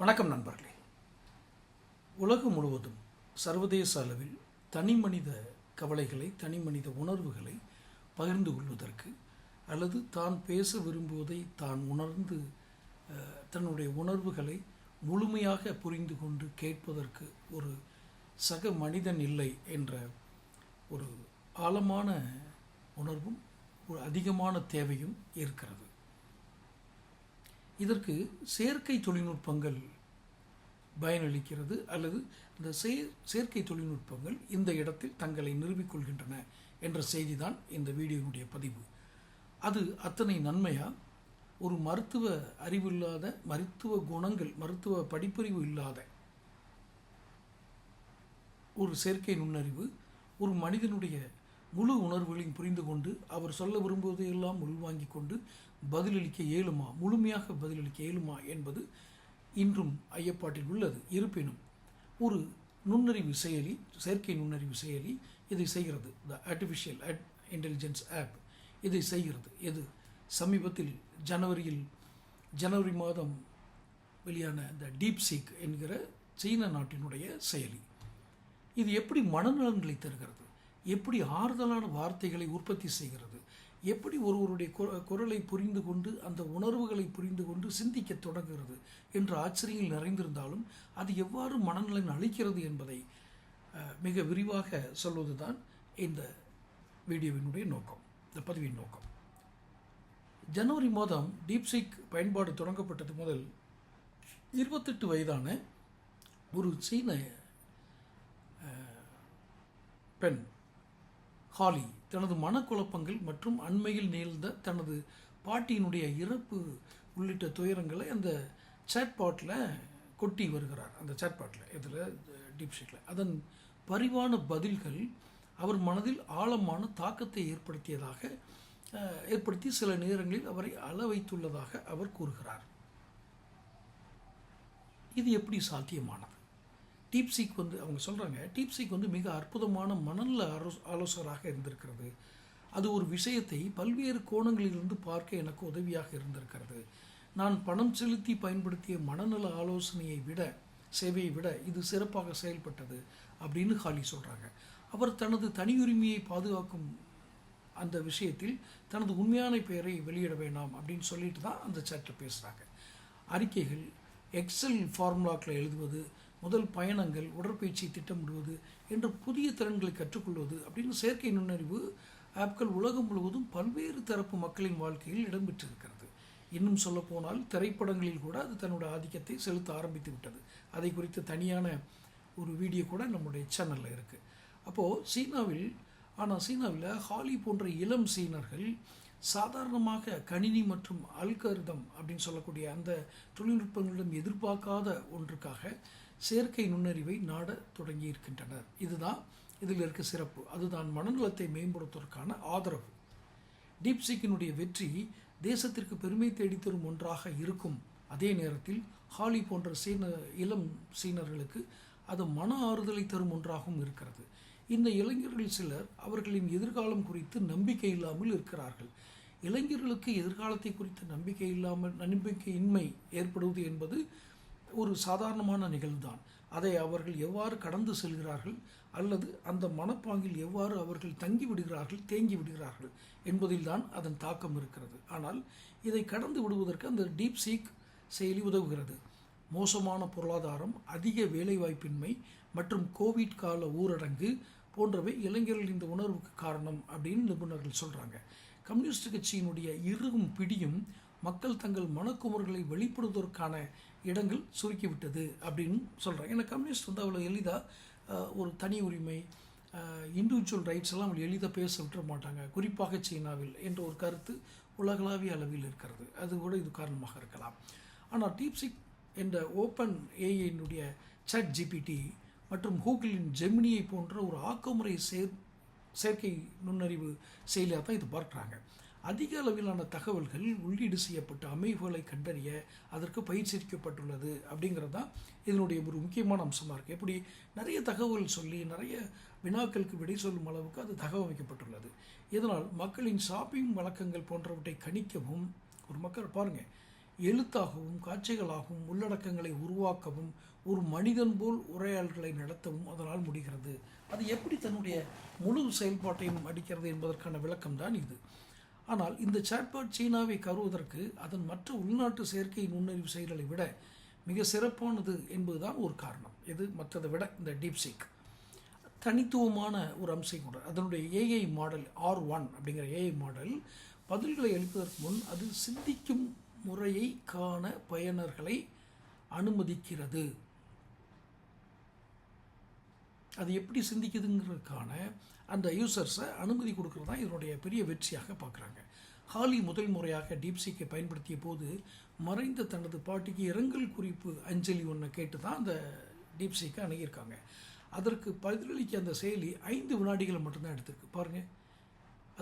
வணக்கம் நண்பர்களே. உலகம் முழுவதும் சர்வதேச அளவில் தனி மனித கவலைகளை தனி மனித உணர்வுகளை பகிர்ந்து கொள்வதற்கு அல்லது தான் பேச விரும்புவதை தான் உணர்ந்து தன்னுடைய உணர்வுகளை முழுமையாக புரிந்து கொண்டு கேட்பதற்கு ஒரு சக மனிதன் இல்லை என்ற ஒரு ஆழமான உணர்வும் ஒரு அதிகமான தேவையும் இருக்கிறது. இதற்கு செயற்கை தொழில்நுட்பங்கள் பயனளிக்கிறது அல்லது இந்த செயற்கை தொழில்நுட்பங்கள் இந்த இடத்தில் தங்களை நிறுவிக்கொள்கின்றன என்ற செய்திதான் இந்த வீடியோனுடைய பதிவு. அது அத்தனை நன்மையா? ஒரு மருத்துவ அறிவில்லாத மருத்துவ குணங்கள் மருத்துவ படிப்பறிவு இல்லாத ஒரு செயற்கை நுண்ணறிவு ஒரு மனிதனுடைய முழு உணர்வுகளையும் புரிந்து கொண்டு அவர் சொல்ல விரும்புவதையெல்லாம் உள்வாங்கிக் கொண்டு பதிலளிக்க இயலுமா முழுமையாக பதிலளிக்க இயலுமா என்பது இன்றும் ஐயப்பாட்டில் உள்ளது. இருப்பினும் ஒரு நுண்ணறிவு செயலி செயற்கை நுண்ணறிவு செயலி இதை செய்கிறது. த ஆர்டிஃபிஷியல் இன்டெலிஜென்ஸ் ஆப் இதை செய்கிறது. எது சமீபத்தில் ஜனவரியில் ஜனவரி மாதம் வெளியான த டீப் சீக் என்கிற சீன நாட்டினுடைய செயலி. இது எப்படி மனநலன்களை தருகிறது? எப்படி ஆறுதலான வார்த்தைகளை உற்பத்தி செய்கிறது? எப்படி ஒருவருடைய குரலை புரிந்து கொண்டு அந்த உணர்வுகளை புரிந்து கொண்டு சிந்திக்க தொடங்குகிறது என்ற ஆச்சரியங்கள் நிறைந்திருந்தாலும் அது எவ்வாறு மனநலன் அளிக்கிறது என்பதை மிக விரிவாக சொல்வதுதான் இந்த வீடியோவினுடைய நோக்கம் இந்த பதிவின் நோக்கம். ஜனவரி மாதம் டீப்சிக் பயன்பாடு தொடங்கப்பட்டது முதல் இருபத்தெட்டு வயதான ஒரு சீன பெண் ஹாலி தனது மனக்குழப்பங்கள் மற்றும் அண்மையில் நேர்ந்த தனது பாட்டியினுடைய இறப்பு உள்ளிட்ட துயரங்களை அந்த சேட்பாட்டில் கொட்டி வருகிறார். அந்த சேட்பாட்டில் இதில் டீப்ஷீட்டில் அதன் பரிவான பதில்கள் அவர் மனதில் ஆழமான தாக்கத்தை ஏற்படுத்தியதாக ஏற்படுத்தி சில நேரங்களில் அவரை அள வைத்துள்ளதாக அவர் கூறுகிறார். இது எப்படி சாத்தியமானது? டீப்சிக் வந்து அவங்க சொல்கிறாங்க டீப்சிக் வந்து மிக அற்புதமான மனநல ஆலோ ஆலோசகராக இருந்திருக்கிறது. அது ஒரு விஷயத்தை பல்வேறு கோணங்களிலிருந்து பார்க்க எனக்கு உதவியாக இருந்திருக்கிறது. நான் பணம் செலுத்தி பயன்படுத்திய மனநல ஆலோசனையை விட சேவையை விட இது சிறப்பாக செயல்பட்டது அப்படின்னு ஹாலி சொல்கிறாங்க அவர் தனது தனியுரிமையை பாதுகாக்கும் அந்த விஷயத்தில் தனது உண்மையான பெயரை வெளியிட வேண்டாம் அப்படின்னு சொல்லிட்டு தான் அந்த சேட்டில் பேசுகிறாங்க அறிக்கைகள் எக்ஸல் ஃபார்முலாக்களை எழுதுவது முதல் பயணங்கள் உடற்பயிற்சி திட்டமிடுவது என்ற புதிய திறன்களை கற்றுக்கொள்வது அப்படின்னு செயற்கை நுண்ணறிவு ஆப்கள் உலகம் முழுவதும் பல்வேறு தரப்பு மக்களின் வாழ்க்கையில் இடம்பெற்றிருக்கிறது. இன்னும் சொல்லப்போனால் திரைப்படங்களில் கூட அது தன்னோட ஆதிக்கத்தை செலுத்த ஆரம்பித்து விட்டது. அதை குறித்து தனியான ஒரு வீடியோ கூட நம்முடைய சேனலில் இருக்குது அப்போது சீனாவில் ஆனால் சீனாவில் ஹாலி போன்ற இளம் சீனர்கள் சாதாரணமாக கணினி மற்றும் அல்கரிதம் அப்படின்னு சொல்லக்கூடிய அந்த தொழில்நுட்பங்களிடம் எதிர்பார்க்காத ஒன்றுக்காக செயற்கை நுண்ணறிவை நாட தொடங்கி இருக்கின்றனர் இதுதான் இதில் இருக்க சிறப்பு. அதுதான் மனநலத்தை மேம்படுத்துவதற்கான ஆதரவு. டீப்சிக்கினுடைய வெற்றி தேசத்திற்கு பெருமை தேடித்தரும் ஒன்றாக இருக்கும். அதே நேரத்தில் ஹாலி போன்ற சீன இளம் சீனர்களுக்கு அது மன ஆறுதலை தரும் ஒன்றாகவும் இருக்கிறது. இந்த இளைஞர்கள் சிலர் அவர்களின் எதிர்காலம் குறித்து நம்பிக்கை இல்லாமல் இருக்கிறார்கள். இளைஞர்களுக்கு எதிர்காலத்தை குறித்த நம்பிக்கை இல்லாமல் நம்பிக்கையின்மை ஏற்படுவது என்பது ஒரு சாதாரணமான நிகழ்வுதான். அதை அவர்கள் எவ்வாறு கடந்து செல்கிறார்கள்? அல்லது அந்த மனப்பாங்கில் எவ்வாறு அவர்கள் தங்கி விடுகிறார்கள் தேங்கி விடுகிறார்கள் என்பதில்தான் அதன் தாக்கம் இருக்கிறது. ஆனால் இதை கடந்து விடுவதற்கு அந்த டீப் சீக் செயலி உதவுகிறது. மோசமான பொருளாதாரம் அதிக வேலைவாய்ப்பின்மை மற்றும் கோவிட் கால ஊரடங்கு போன்றவை இளைஞர்கள் இந்த உணர்வுக்கு காரணம் அப்படின்னு நிபுணர்கள் சொல்கிறாங்க கம்யூனிஸ்ட் கட்சியினுடைய இருகும் பிடியும் மக்கள் தங்கள் மனக்குமுறைகளை வெளிப்படுவதற்கான இடங்கள் சுருக்கிவிட்டது அப்படின்னு சொல்கிறாங்க ஏன்னா கம்யூனிஸ்ட் வந்து அவ்வளோ எளிதாக ஒரு தனி உரிமை இண்டிவிஜுவல் ரைட்ஸ் எல்லாம் அவங்க எளிதாக பேச விட்டுற மாட்டாங்க. குறிப்பாக சீனாவில் என்ற ஒரு கருத்து உலகளாவிய அளவில் இருக்கிறது. அது கூட இது காரணமாக இருக்கலாம். ஆனால் டீப்சிக் என்ற ஓப்பன் ஏஐனுடைய சட் ஜிபிடி மற்றும் கூகுளின் ஜெமினியை போன்ற ஒரு ஆக்கமுறை சேர் செயற்கை நுண்ணறிவு செயலியாக தான் இது பார்க்குறாங்க. அதிக அளவிலான தகவல்கள் உள்ளீடு செய்யப்பட்ட அமைப்புகளை கண்டறிய அதற்கு பயிற்சிக்கப்பட்டுள்ளது அப்படிங்கிறது தான் இதனுடைய ஒரு முக்கியமான அம்சமாக இருக்குது எப்படி நிறைய தகவல் சொல்லி நிறைய வினாக்களுக்கு விடை சொல்லும் அளவுக்கு அது தகவமைக்கப்பட்டுள்ளது இதனால் மக்களின் ஷாப்பிங் வழக்கங்கள் போன்றவற்றை கணிக்கவும் ஒரு மக்கள் பாருங்கள் எழுத்தாகவும் காட்சிகளாகவும் உள்ளடக்கங்களை உருவாக்கவும் ஒரு மனிதன் போல் உரையாடல்களை நடத்தவும் அதனால் முடிகிறது. அது எப்படி தன்னுடைய முழு செயல்பாட்டையும் அடிக்கிறது என்பதற்கான விளக்கம்தான் இது. ஆனால் இந்த சாட்பாட் சீனாவை கருவதற்கு அதன் மற்ற உள்நாட்டு செயற்கை நுண்ணறிவு செயல்களை விட மிக சிறப்பானது என்பதுதான் ஒரு காரணம். எது? மற்றதை விட இந்த டீப்சிக் தனித்துவமான ஒரு அம்சம் கூட. அதனுடைய ஏஐ மாடல் ஆர் ஒன் அப்படிங்கிற ஏஐ மாடல் பதில்களை அளிப்பதற்கு முன் அது சிந்திக்கும் முறையை காண பயனர்களை அனுமதிக்கிறது. அது எப்படி சிந்திக்குதுங்கிறதுக்கான அந்த யூசர்ஸை அனுமதி கொடுக்கறது தான் இதனுடைய பெரிய வெற்றியாக பார்க்குறாங்க. ஹாலி முதல் முறையாக டீப்சிக்கை பயன்படுத்திய போது மறைந்த தனது பாட்டிக்கு இரங்கல் குறிப்பு அஞ்சலி ஒன்று கேட்டு தான் அந்த டீப்சிக்கை அணுகியிருக்காங்க. அதற்கு பதிலளிக்க அந்த செயலி ஐந்து வினாடிகளை மட்டும்தான் எடுத்திருக்கு. பாருங்கள்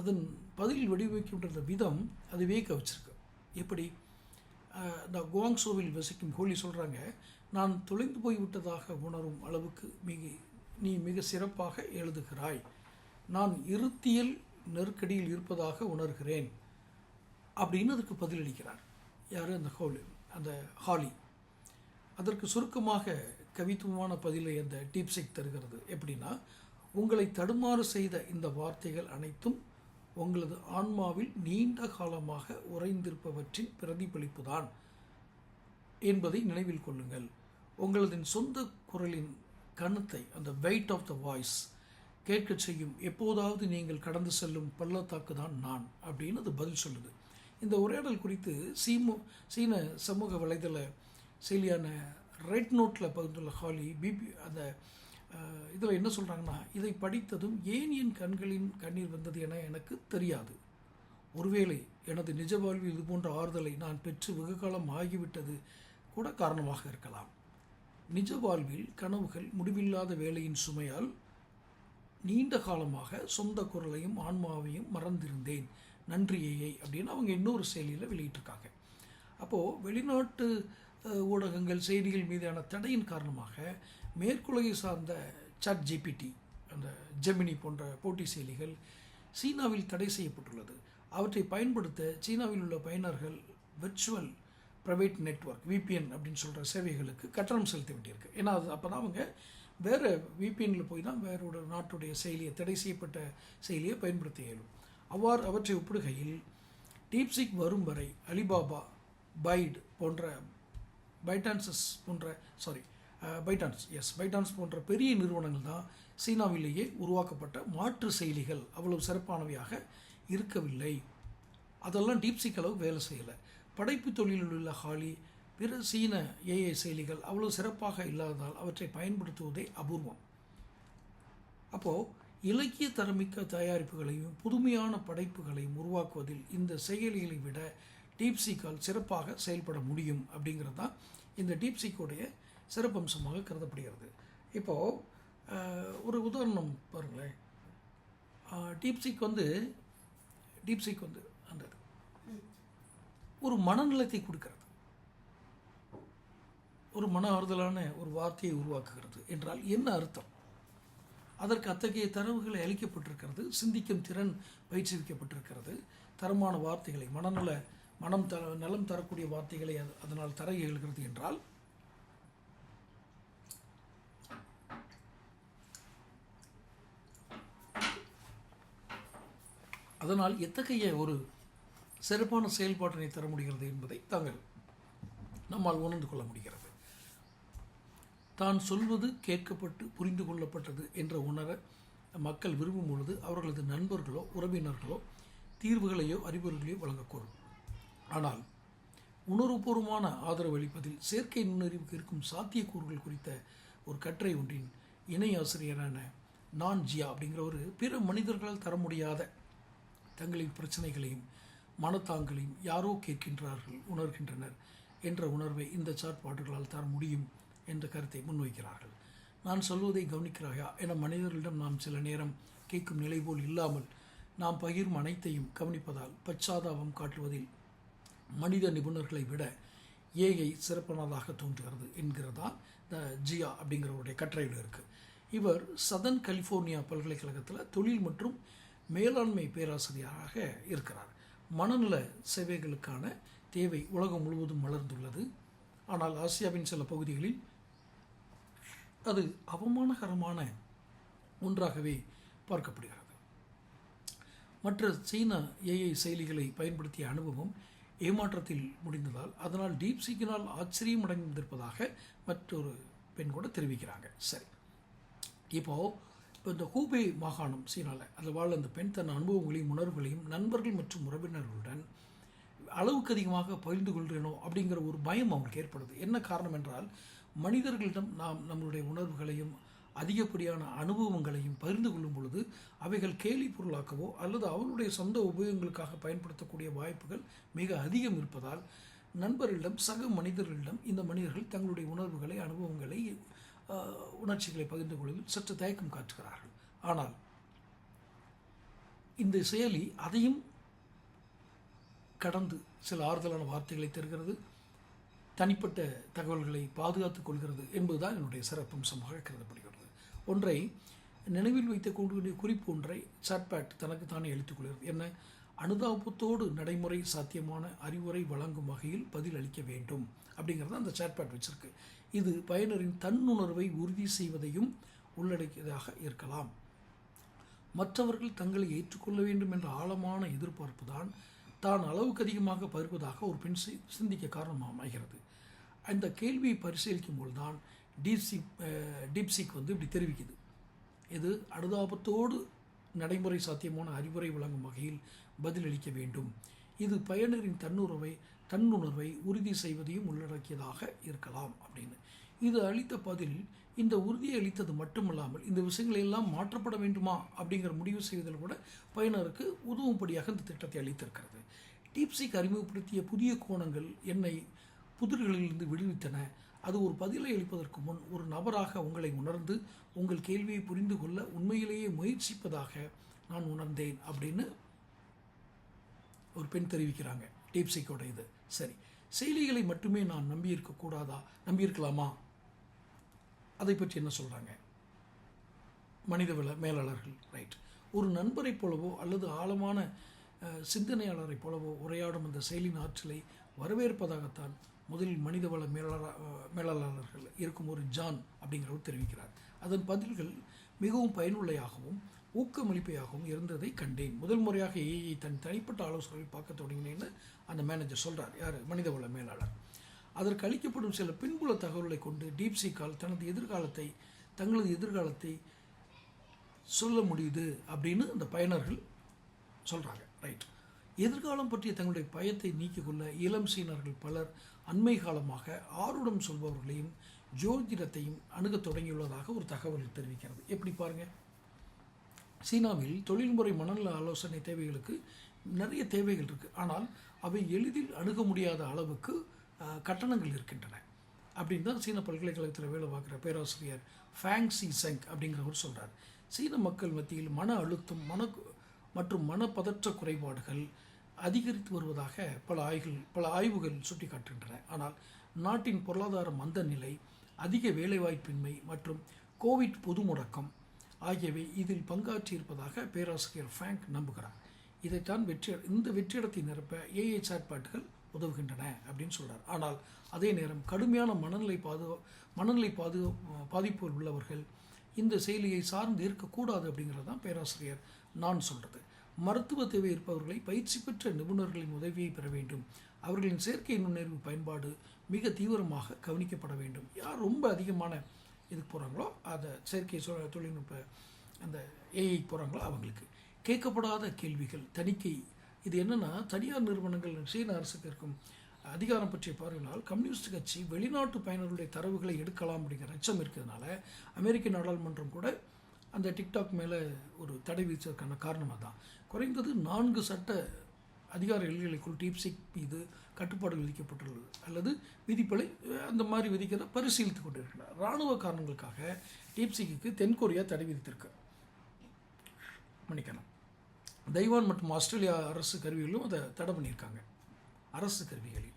அதன் பதில் வடிவமைக்கின்ற விதம் அது வியக்க வச்சுருக்கு. எப்படி? இந்த குவாங்சோவில் வசிக்கும் கோலி சொல்கிறாங்க நான் தொலைந்து போய் விட்டதாக உணரும் அளவுக்கு மிக நீ மிக சிறப்பாக எழுதுகிறாய். நான் இருத்தியல் நெருக்கடியில் இருப்பதாக உணர்கிறேன். அப்படின்னு அதுக்கு பதிலளிக்கிறார். யார்? அந்த ஹோலி அந்த ஹாலி. அதற்கு சுருக்கமாக கவித்துவமான பதிலை அந்த டீப்செக் தருகிறது. எப்படின்னா உங்களை தடுமாறு செய்த இந்த வார்த்தைகள் அனைத்தும் உங்களது ஆன்மாவில் நீண்ட காலமாக உறைந்திருப்பவற்றின் பிரதிபலிப்புதான் என்பதை நினைவில் கொள்ளுங்கள். உங்களது சொந்த குரலின் கணத்தை அந்த வெயிட் ஆஃப் த வாய்ஸ் கேட்கச் செய்யும் எப்போதாவது நீங்கள் கடந்து செல்லும் பள்ளத்தாக்கு தான் நான் அப்படின்னு அது பதில் சொல்லுது. இந்த உரையாடல் குறித்து சீமு சீன சமூக வலைதள செயலியான ரெட் நோட்டில் பகிர்ந்துள்ள ஹாலி பிபி அந்த இதில் என்ன சொல்கிறாங்கன்னா இதை படித்ததும் ஏன் என் கண்களின் கண்ணீர் வந்தது என எனக்கு தெரியாது. ஒருவேளை எனது நிஜ வாழ்வில் இது போன்ற ஆறுதலை நான் பெற்று வெகு காலம் ஆகிவிட்டது கூட காரணமாக இருக்கலாம். நிஜ வாழ்வில் கனவுகள் முடிவில்லாத வேலையின் சுமையால் நீண்ட காலமாக சொந்த குரலையும் ஆன்மாவையும் மறந்திருந்தேன். நன்றி ஏஐ அப்படின்னு அவங்க இன்னொரு செயலியில் வெளியிட்டிருக்காங்க. அப்போது வெளிநாட்டு ஊடகங்கள் செய்திகள் மீதான தடையின் காரணமாக மேற்குலகை சார்ந்த சாட் ஜிபிடி அந்த ஜெமினி போன்ற போட்டி செயலிகள் சீனாவில் தடை செய்யப்பட்டுள்ளது. அவற்றை பயன்படுத்த சீனாவில் உள்ள பயனர்கள் விர்ச்சுவல் ப்ரைவேட் நெட்வொர்க் விபிஎன் அப்படின்னு சொல்கிற சேவைகளுக்கு கட்டணம் செலுத்த வேண்டியிருக்கு ஏன்னா அது அப்போ தான் அவங்க வேறு விபிஎனில் போய் தான் வேறோட நாட்டுடைய செயலியை தடை செய்யப்பட்ட செயலியை பயன்படுத்த இயலும். அவ்வாறு அவற்றை ஒப்பிடுகையில் டீப்சிக் வரும் வரை அலிபாபா பைட் போன்ற பைட்டான்சஸ் போன்ற சாரி பைட்டான்ஸ் எஸ் பைட்டான்ஸ் போன்ற பெரிய நிறுவனங்கள் தான் சீனாவிலேயே உருவாக்கப்பட்ட மாற்று செயலிகள் அவ்வளவு சிறப்பானவையாக இருக்கவில்லை. அதெல்லாம் டீப்சிக் அளவு வேலை செய்யலை. படைப்பு தொழிலில் உள்ள ஹாலி பிற சீன ஏஐ செயலிகள் அவ்வளோ சிறப்பாக இல்லாததால் அவற்றை பயன்படுத்துவதே அபூர்வம். அப்போது இலக்கிய தரமிக்க தயாரிப்புகளையும் புதுமையான படைப்புகளையும் உருவாக்குவதில் இந்த செயலிகளை விட டீப்சிக்கால் சிறப்பாக செயல்பட முடியும் அப்படிங்கிறது தான் இந்த டீப்சிக்கோடைய சிறப்பம்சமாக கருதப்படுகிறது. இப்போது ஒரு உதாரணம் பாருங்களேன். டீப்சிக் வந்து டீப்சிக் வந்து ஒரு மனநலத்தை கொடுக்கிறது. ஒரு மன ஆறுதலான ஒரு வார்த்தையை உருவாக்குகிறது என்றால் என்ன அர்த்தம்? அதற்கு அத்தகைய தரவுகளை அளிக்கப்பட்டிருக்கிறது சிந்திக்கும் திறன் பயிற்றுவிக்கப்பட்டிருக்கிறது. தரமான வார்த்தைகளை மனநல மனம் த நலம் தரக்கூடிய வார்த்தைகளை அதனால் தர இயல்கிறது என்றால் அதனால் எத்தகைய ஒரு சிறப்பான செயல்பாட்டினை தர முடிகிறது என்பதை தாங்கள் நம்மால் உணர்ந்து கொள்ள முடிகிறது. தான் சொல்வது கேட்கப்பட்டு புரிந்து கொள்ளப்பட்டது என்ற உணர மக்கள் விரும்பும் பொழுது அவர்களது நண்பர்களோ உறவினர்களோ தீர்வுகளையோ அறிவுரைகளையோ வழங்கக்கூடும். ஆனால் உணர்வுபூர்வமான ஆதரவு அளிப்பதில் செயற்கை நுண்ணறிவுக்கு இருக்கும் சாத்தியக்கூறுகள் குறித்த ஒரு கட்டுரை ஒன்றின் இணை ஆசிரியரான நான் ஜியா அப்படிங்கிற ஒரு பிற மனிதர்களால் தர முடியாத தங்களின் பிரச்சனைகளையும் மனத்தாங்களையும் யாரோ கேட்கின்றார்கள் உணர்கின்றனர் என்ற உணர்வை இந்த சாட்பாடுகளால் தர முடியும் என்ற கருத்தை முன்வைக்கிறார்கள். நான் சொல்வதை கவனிக்கிறாயா என மனிதர்களிடம் நாம் சில நேரம் கேட்கும் நிலை போல் இல்லாமல் நாம் பகிரும் அனைத்தையும் கவனிப்பதால் பச்சாதாபம் காட்டுவதில் மனித நிபுணர்களை விட ஏஐ சிறப்பானதாக தோன்றுகிறது என்கிறதா த ஜியா அப்படிங்கிறவருடைய கட்டுரையில் இருக்குது இவர் சதன் கலிஃபோர்னியா பல்கலைக்கழகத்தில் தொழில் மற்றும் மேலாண்மை பேராசிரியராக இருக்கிறார். மனநல சேவைகளுக்கான தேவை உலகம் முழுவதும் வளர்ந்துள்ளது ஆனால் ஆசியாவின் சில பகுதிகளில் அது அவமானகரமான ஒன்றாகவே பார்க்கப்படுகிறது. மற்ற சீனா ஏஐ செயலிகளை பயன்படுத்திய அனுபவம் ஏமாற்றத்தில் முடிந்ததால் அதனால் டீப்சீக்கினால் ஆச்சரியம் அடைந்திருப்பதாக மற்றொரு பெண் கூட தெரிவிக்கிறாங்க. சரி. இப்போது இப்போ இந்த ஹூபே மாகாணம் சீனாவில் அதில் வாழ் அந்த பெண் தன் அனுபவங்களையும் உணர்வுகளையும் நண்பர்கள் மற்றும் உறவினர்களுடன் அளவுக்கு அதிகமாக பகிர்ந்து கொள்கிறேனோ அப்படிங்கிற ஒரு பயம் அவங்களுக்கு ஏற்படுது. என்ன காரணம் என்றால் மனிதர்களிடம் நாம் நம்மளுடைய உணர்வுகளையும் அதிகப்படியான அனுபவங்களையும் பகிர்ந்து கொள்ளும் பொழுது அவைகள் கேலி பொருளாக்கவோ அல்லது அவர்களுடைய சொந்த உபயோகங்களுக்காக பயன்படுத்தக்கூடிய வாய்ப்புகள் மிக அதிகம் இருப்பதால் நண்பர்களிடம் சக மனிதர்களிடம் இந்த மனிதர்கள் தங்களுடைய உணர்வுகளை அனுபவங்களை உணர்ச்சிகளை பகிர்ந்து கொள்வதில் சற்று தயக்கம் காட்டுகிறார்கள். ஆனால் இந்த செயலி அதையும் கடந்து சில ஆறுதலான வார்த்தைகளை தருகிறது தனிப்பட்ட தகவல்களை பாதுகாத்துக் கொள்கிறது என்பதுதான் என்னுடைய சிறப்பம்சமாக கருதப்படுகிறது. ஒன்றை நினைவில் வைத்த கொண்டு குறிப்பு ஒன்றை சாட்பேட் தனக்கு தானே எழுத்துக் கொள்கிறது. என்ன? அனுதாபத்தோடு நடைமுறை சாத்தியமான அறிவுரை வழங்கும் வகையில் பதில் அளிக்க வேண்டும். அப்படிங்கிறத அந்த சாட்பேட் வச்சிருக்கு. இது பயனரின் தன்னுணர்வை உறுதி செய்வதையும் உள்ளடக்கியதாக இருக்கலாம். மற்றவர்கள் தங்களை ஏற்றுக்கொள்ள வேண்டும் என்ற ஆழமான எதிர்பார்ப்பு தான் தான் அளவுக்கு அதிகமாக பகிர்வதாக ஒரு பெண் சி- சிந்திக்க காரணமாக அமைகிறது அந்த கேள்வியை பரிசீலிக்கும் போது தான் டீப்சிக் டீப்சிக் வந்து இப்படி தெரிவிக்குது. இது அனுதாபத்தோடு நடைமுறை சாத்தியமான அறிவுரை வழங்கும் வகையில் பதிலளிக்க வேண்டும். இது பயனரின் தன்னுறவை தன்னுணர்வை உறுதி செய்வதையும் உள்ளடக்கியதாக இருக்கலாம் அப்படின்னு. இது அளித்த பதில் இந்த உறுதியை அளித்தது மட்டுமல்லாமல் இந்த விஷயங்களை எல்லாம் மாற்றப்பட வேண்டுமா அப்படிங்கிற முடிவு செய்வதில் கூட பயனருக்கு உதவும்படியாக இந்த திட்டத்தை அளித்திருக்கிறது. டீப்சிக் அறிமுகப்படுத்திய புதிய கோணங்கள் என்னை புதிர்களிலிருந்து விடுவித்தன. அது ஒரு பதிலை அளிப்பதற்கு முன் ஒரு நபராக உங்களை உணர்ந்து உங்கள் கேள்வியை புரிந்து கொள்ள உண்மையிலேயே முயற்சிப்பதாக நான் உணர்ந்தேன் அப்படின்னு ஒரு பெண் தெரிவிக்கிறாங்க. டீப்சிக்கோட இது சரி. செயலிகளை மட்டுமே நான் நம்பியிருக்க கூடாதா? நம்பியிருக்கலாமா? அதை பற்றி என்ன சொல்கிறாங்க மனிதவள மேலாளர்கள். ரைட். ஒரு நண்பரைப் போலவோ அல்லது ஆழமான சிந்தனையாளரைப் போலவோ உரையாடும் அந்த செயலின் ஆற்றலை வரவேற்பதாகத்தான் முதலில் மனிதவள மேலாளர் மேலாளர்கள் இருக்கும் ஒரு ஜான் அப்படிங்கிறவர் தெரிவிக்கிறார். அதன் பதில்கள் மிகவும் பயனுள்ளையாகவும் ஊக்கமளிப்பையாகவும் இருந்ததை கண்டேன். முதல் முறையாக ஏஐ தன் தனிப்பட்ட ஆலோசனைகளை பார்க்க தொடங்கினேன்னு அந்த மேனேஜர் சொல்கிறார் யார்? மனிதவள மேலாளர். அதற்கு அளிக்கப்படும் சில பின்புல தகவல்களை கொண்டு டீப்சிகால் தனது எதிர்காலத்தை தங்களது எதிர்காலத்தை சொல்ல முடியுது அப்படின்னு அந்த பயனர்கள் சொல்கிறாங்க ரைட் எதிர்காலம் பற்றிய தங்களுடைய பயத்தை நீக்கிக்கொள்ள இளம் சீனர்கள் பலர் அண்மை காலமாக ஆருடம் சொல்பவர்களையும் ஜோதிடத்தையும் அணுகத் தொடங்கியுள்ளதாக ஒரு தகவல் தெரிவிக்கிறது. எப்படி பாருங்கள் சீனாவில் தொழில்முறை மனநல ஆலோசனை தேவைகளுக்கு நிறைய தேவைகள் இருக்குது ஆனால் அவை எளிதில் அணுக முடியாத அளவுக்கு கட்டணங்கள் இருக்கின்றன. அப்படின்னு தான் சீன பல்கலைக்கழகத்தில் வேலை பார்க்குற பேராசிரியர் ஃபேங் சி செங் அப்படிங்கிறவர் சொல்கிறார் சீன மக்கள் மத்தியில் மன அழுத்தம் மன மற்றும் மனப்பதற்ற குறைபாடுகள் அதிகரித்து வருவதாக பல ஆய்வுகள் பல ஆய்வுகள் சுட்டிக்காட்டுகின்றன. ஆனால் நாட்டின் பொருளாதார மந்த நிலை அதிக வேலைவாய்ப்பின்மை மற்றும் கோவிட் பொது முடக்கம் ஆகியவை இதில் பங்காற்றியிருப்பதாக பேராசிரியர் ஃப்ராங்க் நம்புகிறார். இதைத்தான் வெற்றி இந்த வெற்றிடத்தை நிரப்ப ஏஐ சாட்பாட்டுகள் உதவுகின்றன அப்படின்னு சொல்கிறார் ஆனால் அதே நேரம் கடுமையான மனநிலை பாது மனநிலை பாது பாதிப்புகள் உள்ளவர்கள் இந்த செயலியை சார்ந்து இருக்கக்கூடாது அப்படிங்கிறது தான் பேராசிரியர் நான் சொல்கிறது மருத்துவ தேவை இருப்பவர்களை பயிற்சி பெற்ற நிபுணர்களின் உதவியை பெற வேண்டும். அவர்களின் செயற்கை நுண்ணறிவு பயன்பாடு மிக தீவிரமாக கவனிக்கப்பட வேண்டும். யார் ரொம்ப அதிகமான இதுக்கு போகிறாங்களோ அதை செயற்கை சொ- தொழில்நுட்ப அந்த ஏஐ போகிறாங்களோ அவங்களுக்கு. கேட்கப்படாத கேள்விகள் தணிக்கை. இது என்னென்னா தனியார் நிறுவனங்கள் சீன அரசுக்கு இருக்கும் அதிகாரம் பற்றிய பார்வையினால் கம்யூனிஸ்ட் கட்சி வெளிநாட்டு பயனர்களுடைய தரவுகளை எடுக்கலாம் அப்படிங்கிற அச்சம் இருக்கிறதுனால அமெரிக்க நாடாளுமன்றம் கூட அந்த டிக்டாக் மேலே ஒரு தடை விதிச்சதுக்கான காரணமாக தான் குறைந்தது நான்கு சட்ட அதிகார எல்லைகளுக்குள் டீப்சிக் மீது கட்டுப்பாடு விதிக்கப்பட்டுள்ளது. அல்லது விதிப்பலை அந்த மாதிரி விதிக்கிறத பரிசீலித்து கொண்டிருக்கிறார். இராணுவ காரணங்களுக்காக டீப்சிக்கு தென்கொரியா தடை விதித்திருக்கு. மன்னிக்கணும். தைவான் மற்றும் ஆஸ்திரேலியா அரசு கருவிகளிலும் அதை தடை பண்ணியிருக்காங்க. அரசு கருவிகளில்.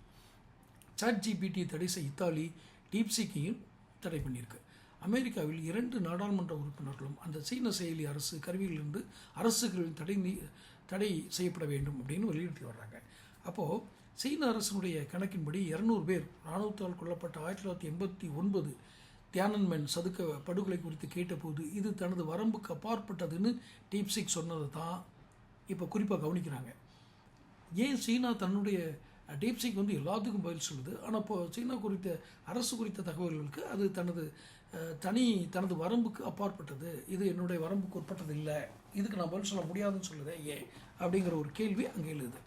சாட் ஜிபிடி தடை செய்ய இத்தாலி டீப்சிக்கையும் தடை பண்ணியிருக்கு. அமெரிக்காவில் இரண்டு நாடாளுமன்ற உறுப்பினர்களும் அந்த சீன செயலி அரசு கருவியிலிருந்து அரசுகளின் தடை நீ தடை செய்யப்பட வேண்டும் அப்படின்னு வலியுறுத்தி வர்றாங்க. அப்போது சீன அரசினுடைய கணக்கின்படி இரநூறு பேர் இராணுவத்தால் கொல்லப்பட்ட ஆயிரத்தி தொள்ளாயிரத்தி எண்பத்தி ஒன்பது தியானன்மென் சதுக்க படுகொலை குறித்து கேட்டபோது இது தனது வரம்புக்கு அப்பாற்பட்டதுன்னு டீப்சிக் சொன்னது தான் இப்போ குறிப்பாக கவனிக்கிறாங்க. ஏன் சீனா தன்னுடைய டீப்சிக் வந்து எல்லாத்துக்கும் பதில் சொல்லுது? ஆனால் இப்போ சீனா குறித்த அரசு குறித்த தகவல்களுக்கு அது தனது தனி தனது வரம்புக்கு அப்பாற்பட்டது. இது என்னுடைய வரம்புக்கு உட்பட்டது இல்லை இதுக்கு நான் பதில் சொல்ல முடியாதுன்னு சொல்லுதே ஏன்? அப்படிங்கிற ஒரு கேள்வி அங்கே எழுது.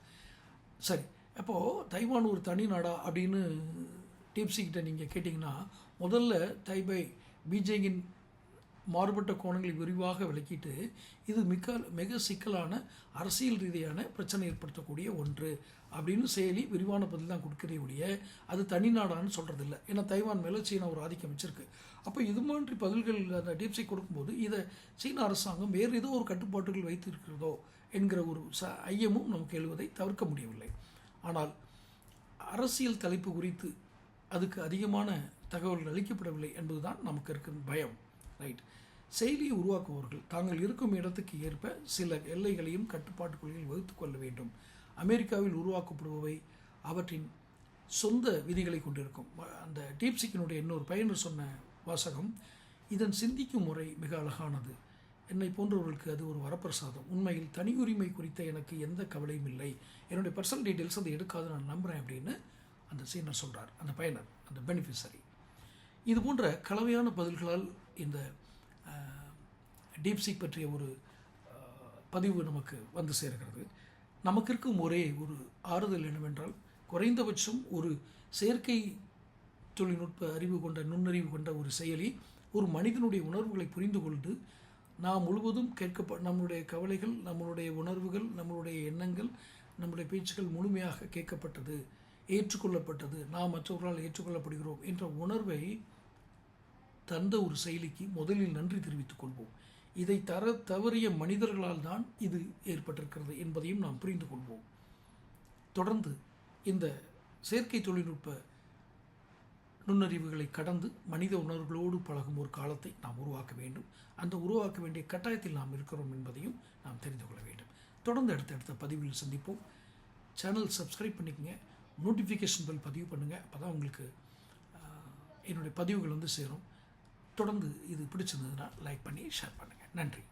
சரி அப்போது தைவான் ஒரு தனி நாடா அப்படின்னு டிப்ஸிக்கிட்ட நீங்கள் கேட்டிங்கன்னா முதல்ல தைபை பீஜிங்கின் மாறுபட்ட கோணங்களை விரிவாக விளக்கிட்டு இது மிக மிக சிக்கலான அரசியல் ரீதியான பிரச்சனை ஏற்படுத்தக்கூடிய ஒன்று அப்படின்னு செயலி விரிவான பதில் தான் கொடுக்கிறே ஒழிய அது தனி நாடான்னு சொல்கிறது இல்லை ஏன்னா தைவான் மேலே சீனா ஒரு ஆதிக்கம் வச்சிருக்கு. அப்போ இது மாதிரி பதில்கள் அந்த டீப்சி கொடுக்கும்போது இதை சீன அரசாங்கம் வேறு ஏதோ ஒரு கட்டுப்பாட்டுகள் வைத்திருக்கிறதோ என்கிற ஒரு ச ஐயமும் நமக்கு எழுவதை தவிர்க்க முடியவில்லை. ஆனால் அரசியல் தலைப்பு குறித்து அதுக்கு அதிகமான தகவல்கள் அளிக்கப்படவில்லை என்பதுதான் நமக்கு இருக்கும் பயம். ரைட் செயலியை உருவாக்குபவர்கள் தாங்கள் இருக்கும் இடத்துக்கு ஏற்ப சில எல்லைகளையும் கட்டுப்பாட்டுக்குள்ளில் வகுத்து கொள்ள வேண்டும். அமெரிக்காவில் உருவாக்கப்படுபவை அவற்றின் சொந்த விதிகளை கொண்டிருக்கும். அந்த டீப்சிக்கினுடைய இன்னொரு பயனர் சொன்ன வாசகம் இதன் சிந்திக்கும் முறை மிக அழகானது. என்னை போன்றவர்களுக்கு அது ஒரு வரப்பிரசாதம். உண்மையில் தனி உரிமை குறித்த எனக்கு எந்த கவலையும் இல்லை. என்னுடைய பர்சனல் டீட்டெயில்ஸ் அதை எடுக்காது நான் நம்புகிறேன் அப்படின்னு அந்த சீனர் சொல்கிறார் அந்த பயனர் அந்த பெனிஃபிஷரி இது போன்ற கலவையான பதில்களால் இந்த டீப்சிக் பற்றிய ஒரு பதிவு நமக்கு வந்து சேர்கிறது. நமக்கு இருக்கும் ஒரே ஒரு ஆறுதல் என்னவென்றால் குறைந்தபட்சம் ஒரு செயற்கை தொழில்நுட்ப அறிவு கொண்ட நுண்ணறிவு கொண்ட ஒரு செயலி ஒரு மனிதனுடைய உணர்வுகளை புரிந்து கொண்டு நாம் முழுவதும் கேட்கப்ப நம்மளுடைய கவலைகள் நம்மளுடைய உணர்வுகள் நம்மளுடைய எண்ணங்கள் நம்முடைய பேச்சுக்கள் முழுமையாக கேட்கப்பட்டது ஏற்றுக்கொள்ளப்பட்டது நாம் மற்றவர்களால் ஏற்றுக்கொள்ளப்படுகிறோம் என்ற உணர்வை தந்த ஒரு செயலிக்கு முதலில் நன்றி தெரிவித்துக் கொள்வோம். இதை தர தவறிய மனிதர்களால் தான் இது ஏற்பட்டிருக்கிறது என்பதையும் நாம் புரிந்து கொள்வோம். தொடர்ந்து இந்த செயற்கை தொழில்நுட்ப நுண்ணறிவுகளை கடந்து மனித உணர்வுகளோடு பழகும் ஒரு காலத்தை நாம் உருவாக்க வேண்டும். அந்த உருவாக்க வேண்டிய கட்டாயத்தில் நாம் இருக்கிறோம் என்பதையும் நாம் தெரிந்து கொள்ள வேண்டும். தொடர்ந்து அடுத்தடுத்த பதிவில் சந்திப்போம். சேனல் சப்ஸ்கிரைப் பண்ணிக்கங்க. நோட்டிஃபிகேஷன் பெல் பதிவு பண்ணுங்கள் அப்போ தான் உங்களுக்கு என்னுடைய பதிவுகள் வந்து சேரும். தொடர்ந்து இது பிடிச்சிருந்ததுன்னா லைக் பண்ணி ஷேர் பண்ணுங்கள் நன்றி.